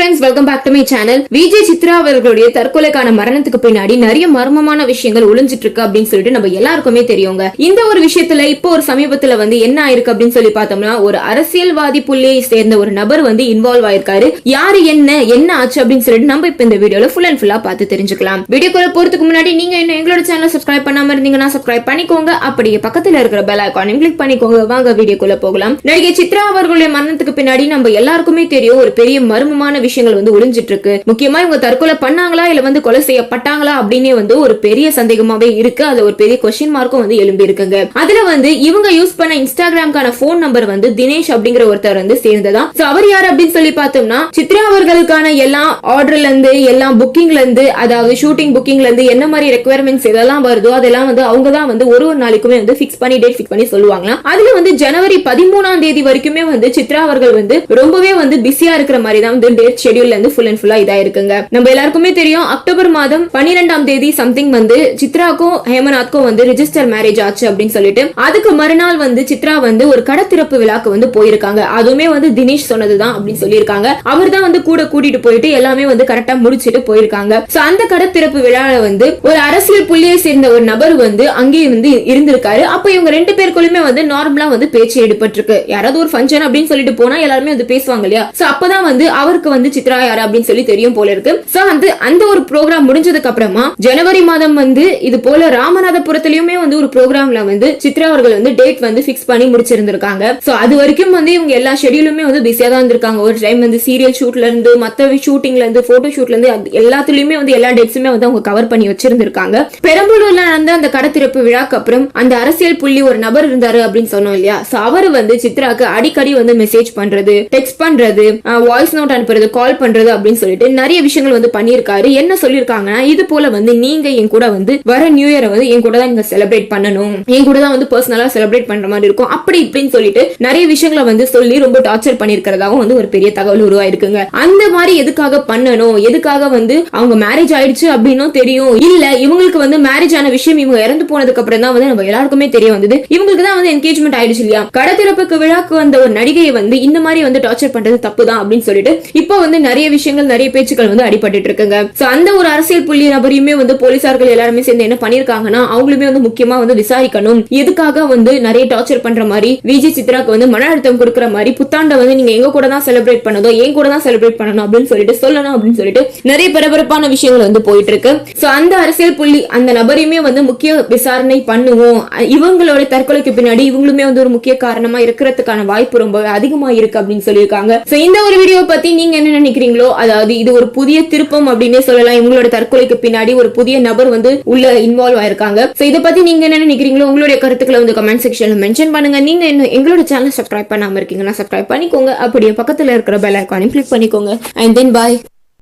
Friends welcome back to my channel Vijay Chitra அவர்களுடைய தற்கொலைக்கான மரணத்துக்கு பின்னாடி நிறைய மர்மமான விஷயங்கள் ஒளிஞ்சிட்டு இருக்கு அப்படின்னு சொல்லிட்டு நம்ம எல்லாருக்குமே தெரியுங்க. இந்த ஒரு விஷயத்துல இப்போ ஒரு சமீபத்துல வந்து என்ன ஆயிருக்கு அப்படின்னு சொல்லி பார்த்தோம்னா ஒரு அரசியல்வாதி புள்ளியை சேர்ந்த ஒரு நபர் வந்து இன்வால்வ் ஆயிருக்காரு. யாரு என்ன என்ன ஆச்சு அப்படின்னு சொல்லிட்டு நம்ம இப்ப இந்த வீடியோல ஃபுல் அண்ட் ஃபுல்லா பார்த்து தெரிஞ்சுக்கலாம். வீடியோக்குள்ள போறதுக்கு முன்னாடி நீங்க என்ன எங்களோட சேனல் சப்ஸ்கிரைப் பண்ணாம இருந்தீங்கன்னா சப்ஸ்கிரைப் பண்ணிக்கோங்க. அப்படியே பக்கத்துல இருக்கிற பெல் ஐக்கானையும் கிளிக் பண்ணிக்கோங்க. வாங்க வீடியோக்குள்ள போகலாம். நடிகை சித்ரா அவர்களுடைய மரணத்துக்கு பின்னாடி நம்ம எல்லாருக்குமே தெரியும் ஒரு பெரிய மர்மமான விஷயங்கள் வந்து ஒளிஞ்சிட்டு இருக்கு முக்கியமா இவங்க தற்கொலை பண்ணாங்களா? இல்ல வந்து கொலை செய்யப்பட்டாங்களா? அப்படின்னே வந்து ஒரு பெரிய சந்தேகமாவே இருக்கு. அது ஒரு பெரிய கொஸ்டின் மார்க்கும் வந்து எழும்பி இருக்குங்க அதுல வந்து இவங்க யூஸ் பண்ண இன்ஸ்டாகிராம்கான போன் நம்பர் வந்து தினேஷ் அப்படிங்கிற ஒருத்தர் வந்து சேர்ந்ததா? சோ அவர் யார் அப்படின்னு சொல்லி பார்த்தோம்னா சித்ரா அவர்களுக்கான எல்லா ஆர்டர்ல இருந்து எல்லா புக்கிங்ல இருந்து அதாவது ஷூட்டிங் புக்கிங்ல இருந்து என்ன மாதிரி ரெக்குவயர்மெண்ட்ஸ் இதெல்லாம் வருதோ அதெல்லாம் வந்து அவங்க தான் வந்து ஒரு ஒரு நாளைக்குமே வந்து ஃபிக்ஸ் பண்ணி டேட் ஃபிக்ஸ் பண்ணி சொல்லுவாங்களாம் அதுல வந்து ஜனவரி பதிமூணாம் தேதி வரைக்குமே வந்து சித்ரா அவர்கள் வந்து ரொம்பவே வந்து பிஸியா இருக்கிற மாதிரி தான் வந்து டேட் ஷெட்யூல்ல இருந்து ஃபுல் அண்ட் ஃபுல்லா இதா இருக்குங்க நம்ம எல்லாருக்குமே தெரியும் அக்டோபர் மாதம் பன்னிரெண்டாம் தேதி சம்திங் வந்து சித்ராக்கும் ஹேமநாத்க்கும் வந்து ரிஜிஸ்டர் மேரேஜ் ஆச்சு அப்படின்னு சொல்லிட்டு அதுக்கு மறுநாள் வந்து சித்ரா வந்து ஒரு கடை திறப்பு விழாக்கு வந்து போயிருக்காங்க. அதுவுமே வந்து தினேஷ் சொன்னதுதான் அப்படின்னு சொல்லியிருக்காங்க. அவர் தான் வந்து கூட கூட்டிட்டு போயிட்டு எல்லாமே வந்து கரெக்டா முடிச்சிட்டு போயிருக்காங்க. சோ அந்த கடை திறப்பு விழால வந்து ஒரு அரசியல் புள்ளியை சேர்ந்த ஒரு நபர் வந்து அங்கேயே வந்து இருந்திருக்காரு. அப்ப இவங்க ரெண்டு பேருக்குள்ளுமே வந்து நார்மலா வந்து பேச்சு எடுபட்டிருக்கு யாராவது ஒரு ஃபங்க்ஷன் அப்படின்னு சொல்லிட்டு போனா எல்லாருமே வந்து பேசுவாங்க இல்லையா? சோ அப்பதான் வந்து அவருக்கு வந்து சித்ரா யாரு அப்படின்னு சொல்லி தெரியும் போல இருக்கு. சோ அந்த அந்த ஒரு ப்ரோக்ராம் முடிஞ்சதுக்கு அப்புறமா ஜனவரி மாதம் வந்து இது போல ராமநாதபுரத்திலயுமே வந்து ஒரு ப்ரோக்ராம்ல வந்து சித்ரா அவர்கள் வந்து டேட் வந்து ஃபிக்ஸ் பண்ணி முடிச்சிருந்திருக்காங்க. சோ அது வரைக்கும் வந்து இவங்க எல்லா ஷெடியூலுமே வந்து பிஸியா தான் இருந்திருக்காங்க. ஒரு டைம் வந்து சீரியல் ஷூட்ல இருந்து மத்த ஷூட்டிங்ல இருந்து போட்டோ ஷூட்ல இருந்து எல்லாத்துலயுமே வந்து எல்லா டேட்ஸுமே வந்து அவங்க கவர் பண்ணி வச்சிருந்திருக்காங்க. பெரம்பலூர்ல நடந்த அந்த கடத்திறப்பு விழாக்கு அப்புறம் அந்த அரசியல் புள்ளி ஒரு நபர் இருந்தாரு அப்படின்னு சொன்னோம் இல்லையா? சோ அவர் வந்து சித்ராக்கு அடிக்கடி வந்து மெசேஜ் பண்றது டெக்ஸ்ட் பண்றது வாய்ஸ் நோட் அனுப்புறது கால் பண்றது அப்படின்னு சொல்லிட்டு நிறைய விஷயங்கள் வந்து பண்ணியிருக்காரு. என்ன சொல்லியிருக்காங்கன்னா இது போல வந்து நீங்க என் கூட வந்து வர நியூ இயரை வந்து என் கூட தான் நீங்க செலிப்ரேட் பண்ணணும். என் கூட தான் வந்து பர்சனலா செலிப்ரேட் பண்ற மாதிரி இருக்கும். அப்படி இப்படின்னு சொல்லிட்டு நிறைய விஷயங்களை வந்து சொல்லி ரொம்ப டார்ச்சர் பண்ணிருக்கிறதாவும் வந்து ஒரு பெரிய தகவல் உருவாயிருக்குங்க. அந்த மாதிரி எதுக்காக பண்ணணும்? எதுக்காக வந்து அவங்க மேரேஜ் ஆயிடுச்சு அப்படின்னும் தெரியும். இல்ல இவங்களுக்கு வந்து மேரேஜ் ஆன விஷயம் இவங்க இறந்து போனதுக்கு அப்புறம் தான் வந்து நம்ம எல்லாருக்குமே தெரிய வந்தது. இவங்களுக்கு தான் வந்து என்கேஜ்மெண்ட் ஆயிடுச்சு இல்லையா? கடத்திறப்புக்கு விழாக்கு வந்த ஒரு நடிகையை வந்து இந்த மாதிரி வந்து டார்ச்சர் பண்றது தப்பு தான் அப்படின்னு சொல்லிட்டு இப்போ வந்து நிறைய விஷயங்கள் நிறைய பேச்சுக்கள் வந்து அடிபட்டு இருக்குங்க. சோ அந்த ஒரு அரசியல் புள்ளி நபரையுமே வந்து போலீசார்கள் எல்லாருமே சேர்ந்து என்ன பண்ணிருக்காங்கன்னா அவங்களுமே வந்து முக்கியமா வந்து விசாரிக்கணும். எதுக்காக வந்து நிறைய டார்ச்சர் பண்ற மாதிரி விஜய் சித்ராக்கு வந்து மன அழுத்தம் கொடுக்குற மாதிரி புத்தாண்டை வந்து நீங்க எங்க கூட தான் செலிப்ரேட் பண்ணதோ என் கூட தான் செலிப்ரேட் பண்ணணும் அப்படின்னு சொல்லிட்டு சொல்லணும் அப்படின்னு சொல்லிட்டு நிறைய பரபரப்பான விஷயங்கள் வந்து போயிட்டு இருக்கு. சோ அந்த அரசியல் புள்ளி அந்த நபரையுமே வந்து முக்கிய விசாரணை பண்ணுவோம். இவங்களோட தற்கொலைக்கு பின்னாடி இவங்களுமே வந்து ஒரு முக்கிய காரணமா இருக்கிறதுக்கான வாய்ப்பு ரொம்ப அதிகமா இருக்கு அப்படின்னு சொல்லியிருக்காங்க. சோ இந்த ஒரு வீடியோ பத்தி நீங்க என்ன என்ன நினைக்கிறீங்களோ அதாவது இது ஒரு புதிய திருப்பம் அப்படின்னே சொல்லலாம். இவங்களோட தற்கொலைக்கு பின்னாடி ஒரு புதிய நபர் வந்து உள்ள இன்வால்வ் ஆயிருக்காங்க. சோ இதை பத்தி நீங்க என்ன நினைக்கிறீங்களோ உங்களுடைய கருத்துக்களை வந்து கமெண்ட் செக்ஷன்ல மென்ஷன் பண்ணுங்க. நீங்க இன்னும் எங்களோட சேனல் சப்ஸ்கிரைப் பண்ணாம இருக்கீங்கன்னா சப்ஸ்கிரைப் பண்ணிக்கோங்க. அப்படியே பக்கத்துல இருக்கிற பெல் ஐக்கானையும் கிளிக் பண்ணிக்கோங்க. And then bye